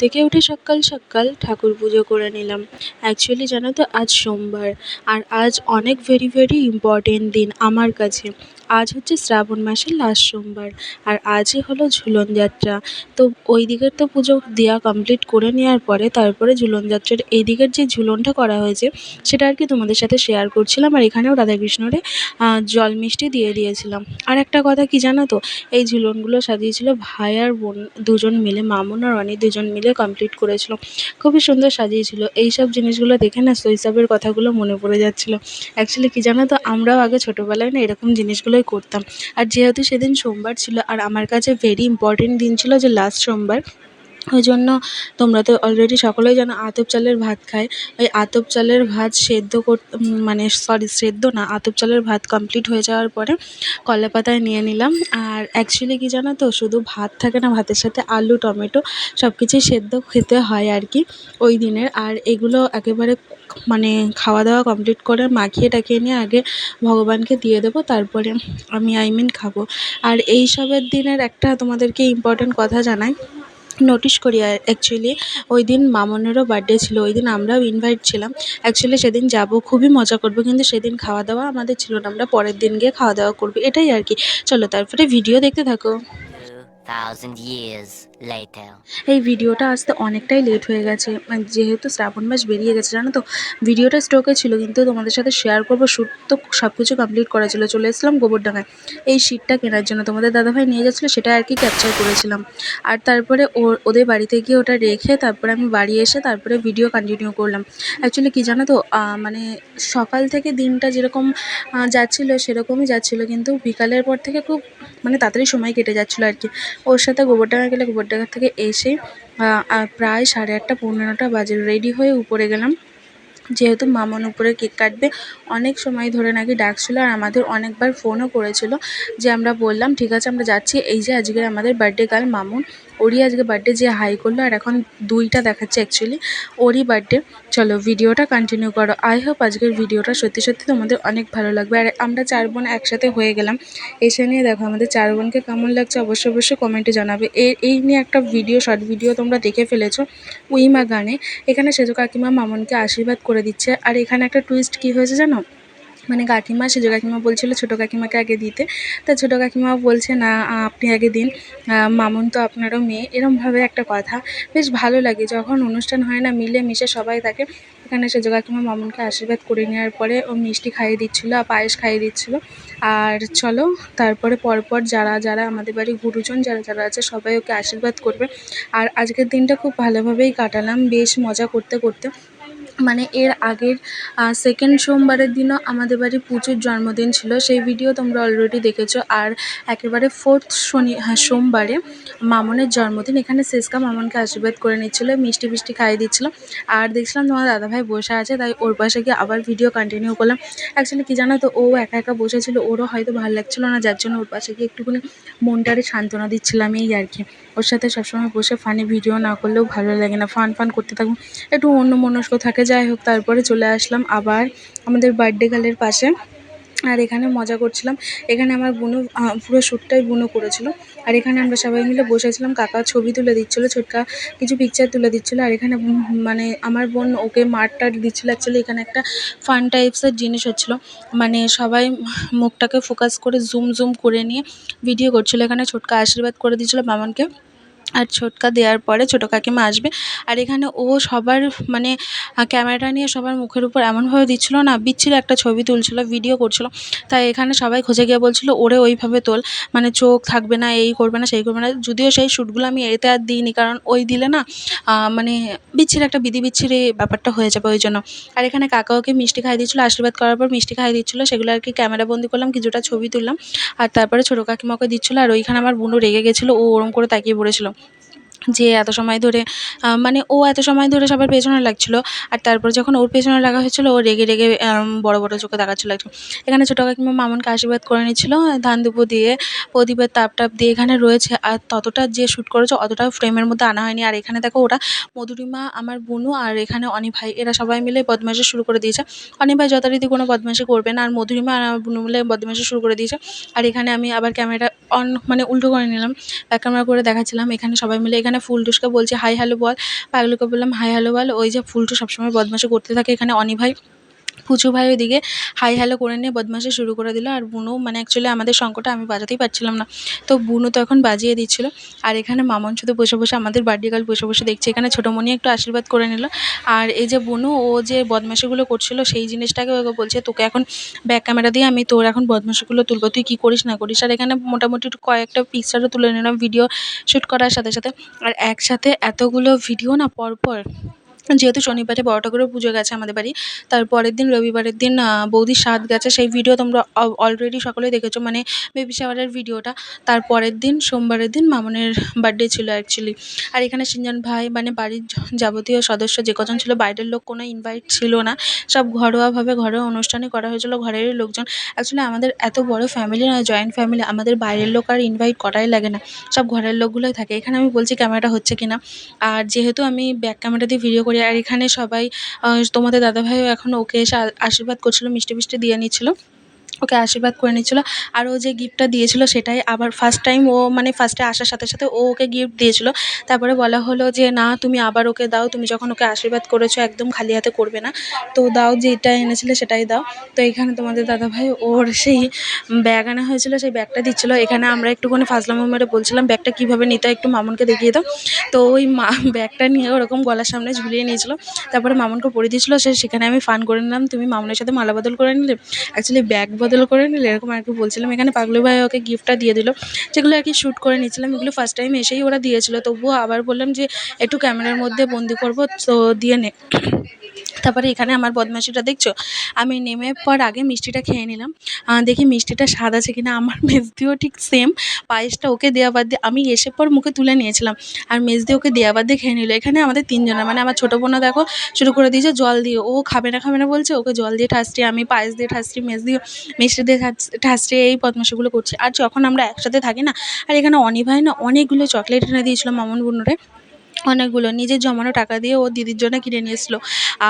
থেকে উঠে সকাল সকাল ঠাকুর পুজো করে নিলাম। অ্যাকচুয়ালি জানো তো, আজ সোমবার। আর আজ অনেক ভেরি ভেরি ইম্পর্টেন্ট দিন আমার কাছে। আজ হচ্ছে শ্রাবণ মাসের লাস্ট সোমবার। আর আজই হলো ঝুলন যাত্রা। তো ওই দিকের তো পুজো দেওয়া কমপ্লিট করে নেওয়ার পরে তারপরে ঝুলন যাত্রার এই দিকের যে ঝুলনটা করা হয়েছে, সেটা আর কি তোমাদের সাথে শেয়ার করছিলাম। আর এখানেও রাধাকৃষ্ণরে জল মিষ্টি দিয়ে দিয়েছিলাম। আর একটা কথা কি জানো তো, এই ঝুলনগুলো সাজিয়েছিল ভাই আর বোন, দুজন মিলে, মামুন আর অনি দুজন মিলে। কমপ্লিট করেছিল। খুবই সুন্দর সাজিয়েছিল। এইসব জিনিসগুলো দেখে না শৈশবের কথাগুলো মনে পড়ে যাচ্ছিল। অ্যাকচুয়ালি কি জানো তো, আমরাও আগে ছোটোবেলায় না এরকম জিনিসগুলোই করতাম। আর যেহেতু সেদিন সোমবার ছিল, আর আমার কাছে ভেরি ইম্পর্টেন্ট দিন ছিল যে লাস্ট সোমবার ওই জন্য তোমরা তো অলরেডি সকলেই জানো আতপ চালের ভাত খায়। ওই আতপ চালের ভাত সেদ্ধ কর মানে সরি সেদ্ধ না, আতপ চালের ভাত কমপ্লিট হয়ে যাওয়ার পরে কলা পাতায় নিয়ে নিলাম। আর অ্যাকচুয়ালি কি জানো তো, শুধু ভাত থাকে না, ভাতের সাথে আলু, টমেটো সব কিছুই সেদ্ধ খেতে হয় আর কি ওই দিনের। আর এগুলো একেবারে মানে খাওয়া দাওয়া কমপ্লিট করে মাখিয়ে টাখিয়ে নিয়ে আগে ভগবানকে দিয়ে দেবো, তারপরে আমি আই মিন খাব। আর এই সবের দিনের একটা তোমাদেরকে ইম্পর্ট্যান্ট কথা জানাই নোটিস করি অ্যাকচুয়ালি ওই দিন মামনেরও বার্থডে ছিল, ওই দিন আমরাও ইনভাইট ছিলাম অ্যাকচুয়ালি সেদিন যাব, খুবই মজা করব, কিন্তু সেদিন খাওয়া দাওয়া আমাদের ছিল না, আমরা পরের দিন গিয়ে খাওয়া দাওয়া করব, এটাই আর কি চলো তারপরে ভিডিও দেখতে থাকো 2000 years later. এই ভিডিওটা আসতে অনেকটাই লেট হয়ে গেছে। মানে যেহেতু শ্রাবণ মাস বেরিয়ে গেছে, জানো তো? ভিডিওটা স্টকে ছিল, কিন্তু তোমাদের সাথে শেয়ার করব। শ্যুট তো সব কিছু কমপ্লিট করা ছিল। চলে এসেছিলাম গোবরডাঙ্গায়। এই শিটটা কেনার জন্য তোমাদের দাদাভাই নিয়ে যাচ্ছিল সেটা আর কি ক্যাপচার করেছিলাম। আর তারপরে ও, ওদের বাড়িতে গিয়ে ওটা রেখে তারপরে আমি বাড়ি এসে তারপরে ভিডিও কন্টিনিউ করলাম। অ্যাকচুয়ালি কী জানো তো মানে সকাল থেকে দিনটা যেরকম যাচ্ছিল সেরকমই যাচ্ছিল, কিন্তু বিকালের পর থেকে খুব মানে তাড়াতাড়ি সময় কেটে যাচ্ছিল আর কি। ওর সাথে গোবরডাঙ্গা গেলে গোবরডাঙ্গা থেকে এসে প্রায় সাড়ে আটটা, পৌনে নটা বাজে রেডি হয়ে উপরে গেলাম। যেহেতু মামন উপরে কেক কাটবে, অনেক সময় ধরে নাকি ডাকছিল আর আমাদের অনেকবার ফোনও করেছিল যে আমরা বললাম, ঠিক আছে, আমরা যাচ্ছি। এই যে আজকে আমাদের বার্থডে গার্ল মামুন, ওরই আজকে বার্থডে যে হাই করল আর এখন দুইটা দেখাচ্ছে অ্যাকচুয়ালি ওরই বার্থডে চলো ভিডিওটা কন্টিনিউ করো। আই হোপ আজকের ভিডিওটা সত্যি সত্যি তোমাদের অনেক ভালো লাগবে। আর আমরা চার বোন একসাথে হয়ে গেলাম। এসে নিয়ে দেখো আমাদের চার বোনকে কেমন লাগছে, অবশ্যই অবশ্যই কমেন্টে জানাবে। এই নিয়ে একটা ভিডিও শর্ট ভিডিও তোমরা দেখে ফেলেছো, উইমা গানে। এখানে সেজো কাকিমা মামনকে আশীর্বাদ করে দিচ্ছে। আর এখানে একটা টুইস্ট কী হয়েছে জানো? মানে কাকিমা, সেজো কাকিমা বলছিল ছোটো কাকিমাকে আগে দিতে। তা ছোটো কাকিমা বলছে, না আপনি আগে দিন। মামুন তো আপনারও মেয়ে। এরমভাবে একটা কথা। বেশ ভালো লাগে, যখন অনুষ্ঠান হয় না মিলে মিশে সবাই থাকে। এখানে সেজো কাকিমা মামুনকে আশীর্বাদ করে নেওয়ার পরে ও মিষ্টি খাইয়ে দিচ্ছিল, আর পায়েস খাইয়ে দিচ্ছিল। আর চলো, তারপরে পরপর যারা যারা আমাদের বাড়ির গুরুজন, যারা যারা আছে, সবাই ওকে আশীর্বাদ করবে। আর আজকের দিনটা খুব ভালোভাবেই কাটালাম, বেশ মজা করতে করতে। মানে এর আগের সেকেন্ড সোমবারের দিনও আমাদের বাড়ি পুজোর জন্মদিন ছিল। সেই ভিডিও তোমরা অলরেডি দেখেছ। আর একেবারে ফোর্থ শনি হ্যাঁ সোমবারে মামনের জন্মদিন। এখানে সেসকা মামনকে আশীর্বাদ করে নিচ্ছিলো, মিষ্টি ফিষ্টি খাইয়ে দিচ্ছিল। আর দেখছিলাম তোমার দাদাভাই বসে আছে, তাই ওর পাশে গিয়ে আবার ভিডিও কন্টিনিউ করলাম। অ্যাকচুয়ালি কী জানো তো, ও একা একা বসেছিল, ওরও হয়তো ভালো লাগছিল না, যার জন্য ওর পাশে গিয়ে একটুখানি মনটারে সান্ত্বনা দিচ্ছিলাম এই আর কি ওর সাথে সবসময় বসে ফানি ভিডিও না করলেও ভালো লাগে না। ফান ফান করতে থাকুন। একটু অন্য মনস্ক থাকে যাই হোক তারপরে চলে আসলাম আবার আমাদের বার্থডে গার্লের পাশে। আর এখানে মজা করছিলাম। এখানে আমার আহ, পুরো শ্যুটটাই বোনও করেছিল। আর এখানে আমরা সবাই মিলে বসেছিলাম কাকা ছবি তুলে দিচ্ছিল ছোটকা কিছু পিকচার তুলে দিচ্ছিল। আর এখানে মানে আমার বোন ওকে মার টার দিচ্ছিল অ্যাকচুয়ালি এখানে একটা ফান টাইপসের জিনিস হচ্ছিল। মানে সবাই মুখটাকে ফোকাস করে জুম জুম করে নিয়ে ভিডিও করছিল। এখানে ছোটকা আশীর্বাদ করে দিচ্ছিল মামনকে। আর ছোটকা দেওয়ার পরে ছোটো কাকিমা আসবে। আর এখানে ও সবার মানে ক্যামেরাটা নিয়ে সবার মুখের উপর এমনভাবে দিচ্ছিল না, বিচ্ছিরি একটা ছবি তুলছিলো ভিডিও করছিল। তাই এখানে সবাই খোঁজে গিয়ে বলছিলো, ওরে, ওইভাবে তোল। মানে চোখ থাকবে না, এই করবে না, সেই করবে না। যদিও সেই শ্যুটগুলো আমি এতে আর দিইনি, কারণ ওই দিলে না মানে বিচ্ছিরি একটা বিধি বিচ্ছিরি ব্যাপারটা হয়ে যাবে ওই জন্য। আর এখানে কাকা ওকে মিষ্টি খাইয়ে দিচ্ছিল, আশীর্বাদ করার পর মিষ্টি খাইয়ে দিচ্ছিল। সেগুলো আর কি ক্যামেরা বন্দি করলাম, কিছুটা ছবি তুললাম। আর তারপরে ছোটো কাকিমাকে দিচ্ছিল, আর ওইখানে আমার বোনও রেগে গেছিল, ও ওরম করে তাকিয়ে পড়েছিল। যে এত সময় ধরে মানে ও এত সময় ধরে সবার পেছনে লাগছিল আর তারপর যখন ওর পেছনে লাগা হয়েছিলো, ও রেগে রেগে বড় বড় চোখে তাকাচ্ছিলো একটু এখানে ছোটো কাকিমা মামনকে আশীর্বাদ করে নিচ্ছিলো, ধান দুপো দিয়ে, প্রদীপের তাপ টাপ দিয়ে এখানে রয়েছে। আর ততটা যে শ্যুট করেছে, অতটা ফ্রেমের মধ্যে আনা হয়নি। আর এখানে দেখো ওরা মধুরিমা, আমার বোনু আর এখানে অনি ভাই এরা সবাই মিলে বদমাইশি শুরু করে দিয়েছে। অনি ভাই যথারীতি কোনো বদমাইশি করবে না, আর মধুরিমা আর আমার বোনু মিলে বদমাইশি শুরু করে দিয়েছে। আর এখানে আমি আবার ক্যামেরা অন মানে উল্টো করে নিলাম ব্যাক ক্যামেরা করে দেখাচ্ছিলাম। এখানে সবাই মিলে, এখানে এখানে ফুলটুসকে বলছে, হাই, হ্যালো বল। পাগলুকে বললাম, হাই, হ্যালো বল। ওই যে ফুলটু সবসময় বদমাশি করতে থাকে এখানে অনি ভাই পুচু ভাই ওইদিকে হাই হ্যালো করে নিয়ে বদমাশি শুরু করে দিল। আর বুনু মানে অ্যাকচুয়ালি আমাদের শঙ্কটা আমি বাজাতেই পারছিলাম না। তো বুনু তো এখন বাজিয়ে দিচ্ছিল। আর এখানে মামন শুধু বসে বসে আমাদের বার্থডে গার্ল বসে বসে দেখছে। এখানে ছোটোমণি একটু আশীর্বাদ করে নিল। আর এই যে বুনু, ও যে বদমাশিগুলো করছিল, সেই জিনিসটাকে ওকে বলছে, তোকে এখন ব্যাক ক্যামেরা দিয়ে আমি তোর এখন বদমাশিগুলো তুলবো। তুই কী করিস না করিস? আর এখানে মোটামুটি কয়েকটা পিকচারও তুলে নিলাম ভিডিও শ্যুট করার সাথে সাথে। আর একসাথে এতগুলো ভিডিও না পরপর যেহেতু শনিবারে বড়টা করে পুজো গেছে আমাদের বাড়ি, তার পরের দিন, রবিবারের দিন বৌদির স্বাদ গেছে। সেই ভিডিও তোমরা অলরেডি সকলেই দেখেছ মানে বেবি শাওয়ারের ভিডিওটা তার পরের দিন, সোমবারের দিন মামনের বার্থডে ছিল অ্যাকচুয়ালি আর এখানে সিনজান ভাই মানে বাড়ির যাবতীয় সদস্য যে কজন ছিল, বাইরের লোক কোনো ইনভাইট ছিল না। সব ঘরোয়াভাবে ঘরোয়া অনুষ্ঠানে করা হয়েছিল ঘরেরই লোকজন। অ্যাকচুয়ালি আমাদের এত বড় ফ্যামিলি নয় জয়েন্ট ফ্যামিলি আমাদের বাইরের লোক আর ইনভাইট করাই লাগে না। সব ঘরের লোকগুলোই থাকে। এখানে আমি বলছি ক্যামেরাটা হচ্ছে কি না আর যেহেতু আমি ব্যাক ক্যামেরা দিয়ে ভিডিও করি আর এখানে সবাই তোমাদের দাদাভাইও এখন ওকে এসে আশীর্বাদ করছিল মিষ্টি ফিষ্টি দিয়ে নিচ্ছিল। ওকে আশীর্বাদ করে নিচ্ছিল আর ও যে গিফটটা দিয়েছিল সেটাই আবার ফার্স্ট টাইম ও মানে ফার্স্টে আসার সাথে সাথে ও ওকে গিফট দিয়েছিল। তারপরে বলা হলো যে, না, তুমি আবার ওকে দাও। তুমি যখন ওকে আশীর্বাদ করেছ, একদম খালি হাতে করবে না। তো দাও, যেটা এনেছিলে সেটাই দাও। তো এখানে তোমাদের দাদাভাই ওর সেই ব্যাগ আনা হয়েছিল, সেই ব্যাগটা দিচ্ছিল। এখানে আমরা একটুখানি ফাজলামো মেরে বলছিলাম ব্যাগটা কীভাবে নিতে একটু মামুনকে দেখিয়ে দাও। তো ওই মা ব্যাগটা নিয়ে ওরকম গলার সামনে ঝুলিয়ে নিয়েছিল। তারপরে মামুনকে পরিয়ে দিয়েছিলো। সে সেখানে আমি ফান করে নিলাম। তুমি মামুনের সাথে মালা বদল করে নিলে। অ্যাকচুয়ালি ব্যাগ বদল করে নিলে। এরকম আর কি বলছিলাম। এখানে পাগলু ভাই ওকে গিফটটা দিয়ে দিল। যেগুলো আর কি শ্যুট করে নিয়েছিলাম, এগুলো ফার্স্ট টাইম এসেই ওরা দিয়েছিল। তবুও আবার বললাম যে, একটু ক্যামেরার মধ্যে বন্দি করব, তো দিয়ে নে। তারপরে এখানে আমার বদমাশিটা দেখছ? আমি নেমে পর আগে মিষ্টিটা খেয়ে নিলাম। দেখি মিষ্টিটা স্বাদ আছে কিনা। আমার মেজদিও ঠিক সেম পায়েসটা ওকে দেওয়া বাদ দিয়ে আমি এসে পর মুখে তুলে নিয়েছিলাম। আর মেজদি ওকে দেওয়া বাদ দিয়ে খেয়ে নিল। এখানে আমাদের তিনজনের মানে আমার ছোটো বোনও দেখো, শুরু করে দিয়েছে জল দিয়ে। ও খাবে না খাবে না বলছে, ওকে জল দিয়ে ঠাসছি আমি পায়েস দিয়ে ঠাসছি মেজদিও মিষ্টি দিয়ে ঠাস- এই বদমাশিগুলো করছে। আর যখন আমরা একসাথে থাকি না, আর এখানে অনিভাই না অনেকগুলো চকলেট এনে দিয়েছিল মামন বুনুরে অনেকগুলো নিজের জমানো টাকা দিয়ে ও দিদির জন্য কিনে নিয়ে এসেছিল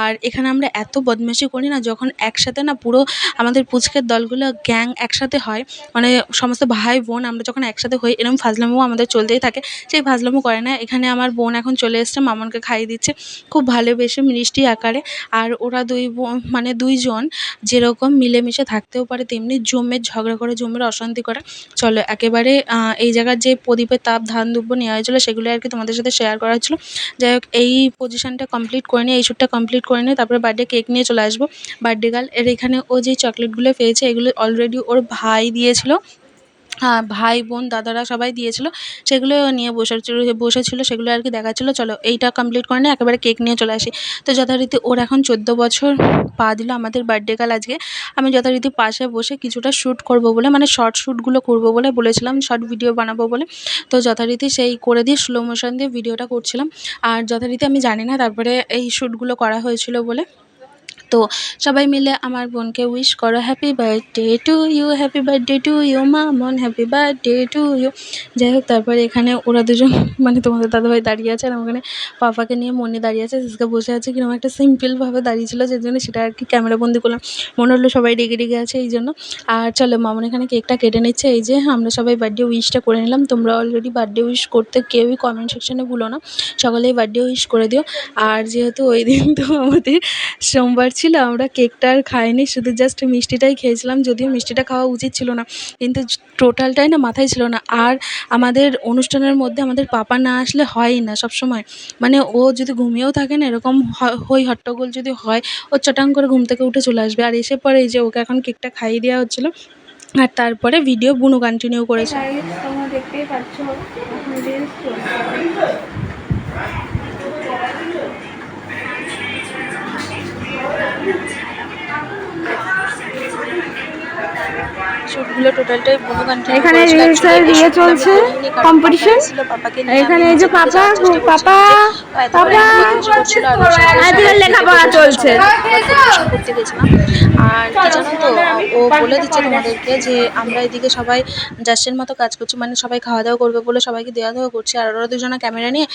আর এখানে আমরা এত বদমাইশি করি না, যখন একসাথে না পুরো আমাদের পুচকের দলগুলো গ্যাং একসাথে হয় মানে সমস্ত ভাই বোন আমরা যখন একসাথে হই এরকম ফাজলামো আমাদের চলতেই থাকে। সেই ফাজলামো করে না, এখানে আমার বোন এখন চলে এসছে মামনকে খাইয়ে দিচ্ছে। খুব ভালোবেসে মিষ্টি আকারে। আর ওরা দুই বোন মানে দুইজন যেরকম মিলেমিশে থাকতেও পারে, তেমনি জমের ঝগড়া করে, জমের অশান্তি করে। চলো, একেবারে এই জায়গার যে প্রদীপের তাপ, ধান দুব্য নেওয়া হয়েছিলো, সেগুলো আর কি তোমাদের সাথে শেয়ার করা হচ্ছিল যাই হোক, এই পজিশনটা কমপ্লিট করে নিয়ে, এই শ্যুটটা কমপ্লিট করে নিয়ে তারপরে বার্থডে কেক নিয়ে চলে আসব। বার্থডে গার্ল এর এখানে ও যে চকলেটগুলো পেয়েছে, এগুলো অলরেডি ওর ভাই দিয়েছিল। ভাই, বোন, দাদারা সবাই দিয়েছিল। সেগুলো নিয়ে বসেছিল বসেছিল সেগুলো আর কি দেখাচ্ছিলো। চলো, এইটা কমপ্লিট করে নিয়ে একেবারে কেক নিয়ে চলে আসি। তো যথারীতি ওর এখন চোদ্দ বছর পা দিল আমাদের বার্থডে কাল আজকে। আমি যথারীতি পাশে বসে কিছুটা শ্যুট করব বলে মানে শর্ট শ্যুটগুলো করব বলে বলেছিলাম শর্ট ভিডিও বানাবো বলে। তো যথারীতি সেই করে দিয়ে স্লো মোশন দিয়ে ভিডিওটা করছিলাম। আর যথারীতি আমি জানি না তারপরে এই শ্যুটগুলো করা হয়েছিল বলে। তো সবাই মিলে আমার বোনকে উইশ করো happy birthday to you happy birthday to you Mamon happy birthday to you যাই হোক, তারপরে এখানে ওরা দুজন মানে তোমাদের দাদাভাই দাঁড়িয়ে আছে আর ওখানে পাপাকে নিয়ে মনে দাঁড়িয়ে আছে, সিসকা বসে আছে কীরকম একটা সিম্পলভাবে দাঁড়িয়ে ছিল যে জন্য সেটা আর কি ক্যামেরা বন্দি করলাম। মনে হলো সবাই রেগে রেগে আছে এই জন্য। আর চলো, মামন এখানে কেকটা কেটে নিচ্ছে, এই যে আমরা সবাই বার্থডে উইশটা করে নিলাম। তোমরা অলরেডি বার্থডে উইশ করতে কেউই কমেন্ট সেকশনে ভুলো না। সকলেই বার্থডে উইশ করে দিও। আর যেহেতু ওই দিন তো আমাদের সোমবার ছিল আমরা কেকটা আর খাইনি, শুধু জাস্ট মিষ্টিটাই খেয়েছিলাম, যদিও মিষ্টিটা খাওয়া উচিত ছিল না, কিন্তু টোটালটাই না মাথায় ছিল না। আর আমাদের অনুষ্ঠানের মধ্যে আমাদের পাপা না আসলে হয়ই না সব সময় মানে ও যদি ঘুমিয়েও থাকে না, এরকম হই হট্টগোল যদি হয়, ও চটাং করে ঘুম থেকে উঠে চলে আসবে। আর এসে পরে এই যে ওকে এখন কেকটা খাইয়ে দেওয়া হচ্ছিল, আর তারপরে ভিডিও বুনু কন্টিনিউ করেছে। তোমরা দেখতেই পাচ্ছ শুটগুলো টোটালটাই বুনু কন্টিনিউ এখানে ইয়ে চলছে, competition। এখানে এই যে পাপা পাপা পাপা আজকাল লেখাপড়া চলছে। করতে গেছিলাম আর কি জানো তো ও বলে দিচ্ছে তোমাদেরকে যে আমরা এদিকে সবাই জাস্টের মতো কাজ করছি মানে সবাই খাওয়া দাওয়া করবে বলে সবাইকে দেওয়া দেওয়া করছি। আর ওরা দুজনে ক্যামেরা নিয়ে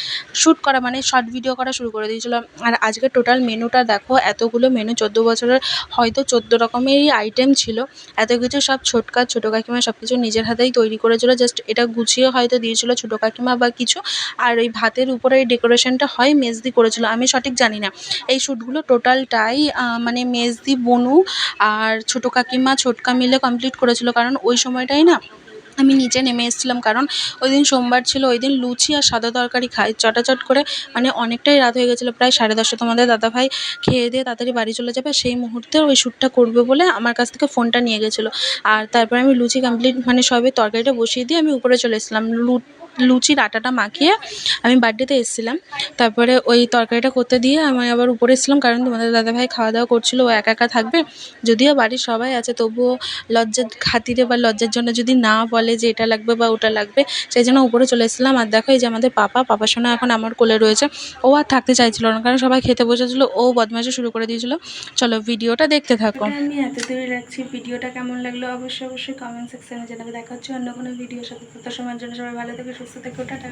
শ্যুট করা মানে শর্ট ভিডিও করা শুরু করে দিয়েছিল। আর আজকে টোটাল মেনুটা দেখো এতগুলো মেনু চোদ্দ বছরের হয়তো চোদ্দ রকমেরই আইটেম ছিল। এত কিছু সব ছোট মটকা ছোটো কাকিমা সব কিছু নিজের হাতেই তৈরি করেছিল। জাস্ট এটা গুছিয়ে হয়তো দিয়েছিল ছোটো কাকিমা বা কিছু। আর এই ভাতের উপরে এই ডেকোরেশনটা হয় মেজদি করেছিল। আমি সঠিক জানি না। এই শ্যুটগুলো টোটালটাই মানে মেজদি, বনু আর ছোটো কাকিমা, ছোটকা মিলে কমপ্লিট করেছিল। কারণ ওই সময়টাই না আমি নিচে নেমে এসেছিলাম, কারণ ওই দিন সোমবার ছিল ওই দিন লুচি আর সাদা তরকারি খাই, চটাচট করে মানে অনেকটাই রাত হয়ে গেছিল, প্রায় সাড়ে দশটা তোমাদের দাদাভাই খেয়ে দিয়ে তাড়াতাড়ি বাড়ি চলে যাবে, সেই মুহূর্তে ওই শ্যুটটা করবে বলে আমার কাছ থেকে ফোনটা নিয়ে গেছিল। আর তারপরে আমি লুচি কমপ্লিট মানে সবে তরকারিটা বসিয়ে দিয়ে আমি উপরে চলে এসেছিলাম লু লুচির আটাটা মাখিয়ে আমি বার্থডেতে এসেছিলাম। তারপরে ওই তরকারিটা করতে দিয়ে আমি আবার উপরে এসেছিলাম কারণ তোমাদের দাদাভাই খাওয়া দাওয়া করছিল, ও একা একা থাকবে। যদিও বাড়ির সবাই আছে, তবুও লজ্জার খাতিরে বা লজ্জার জন্য যদি না বলে যে এটা লাগবে বা ওটা লাগবে, সেই জন্য উপরে চলে এসেছিলাম। আর দেখো এই যে আমাদের পাপা পাপা সোনা এখন আমার কোলে রয়েছে। ও আর থাকতে চাইছিল না, কারণ সবাই খেতে বসেছিল, ও বদমাশি শুরু করে দিয়েছিল। চলো ভিডিওটা দেখতে থাকো। আমি এত দূরে রাখছি ভিডিওটা কেমন লাগল অবশ্যই অবশ্যই কমেন্ট সেকশনে জানাবে। দেখা হচ্ছে অন্য কোনো ভিডিওর সাথে সময়ের জন্য সবাই ভালো থেকে। সুস্থ থেকো টাটা।